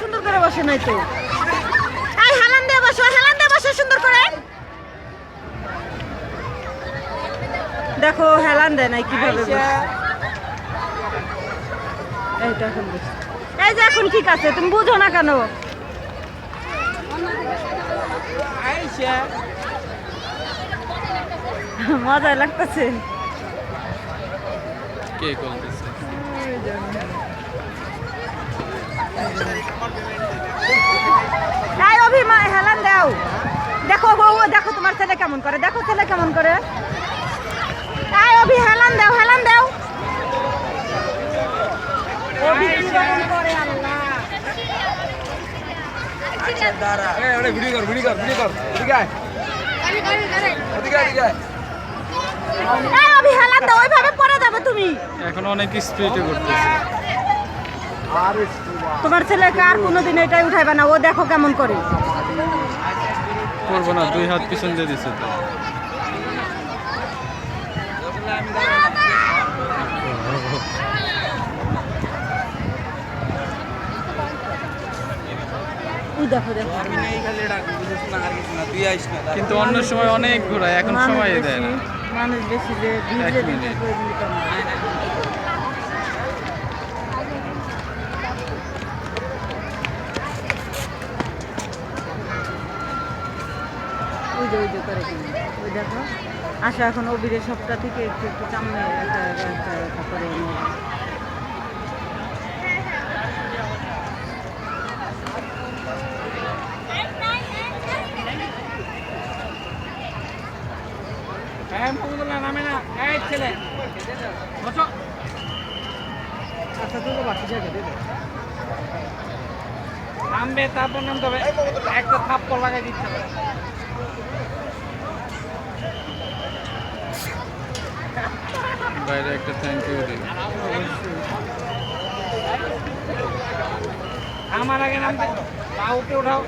সুন্দর করে বসে নাই তো। এই দিয়ে বসো হেলান দিয়ে বসো সুন্দর করে। দেখো হেলান দেয় নাই কীভাবে। এখন এই যে এখন ঠিক আছে তুমি বুঝো না কেন? মজা লাগতেছে। কে করতেছে এই অভিমা হেলান দাও। দেখো বউ দেখো তোমার ছেলে কেমন করে দেখো ছেলে কেমন করে। এই অভি হেলান দাও হেলান দাও। অভি ভিডিও কর ভিডিও কর ভিডিও কর। ঠিক আছে দাও ওইভাবে পড়ে যাবে তুমি। এখন অনেক স্পিডে করতেছে। তোমার ছেলেকে আর কোনোদিন এটাই উঠাইবে না। ও দেখো কেমন করে। করব না দুই হাত পিছন দিয়ে দিছে তো। ওই দেখো দেখো। কিন্তু অন্য সময় অনেক ঘোরায় এখন সময় দেয় না। মানুষ বেশি যে ভিড়ে দিতে মিনিট। প্রয়োজনীয়তা নেই। ওই যে ওই যে করে ওই দেখো। আশা এখন অবিরের সবটা থেকে একটু একটু সামনে নামবে তারপর নামতে হবে। একটা থাপ্পড় লাগাই দিচ্ছে হবে। বাইরে একটা থ্যাংক ইউ দিই আমার আগে নামতে পা উপরে উঠাও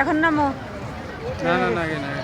এখন নামো। না না না না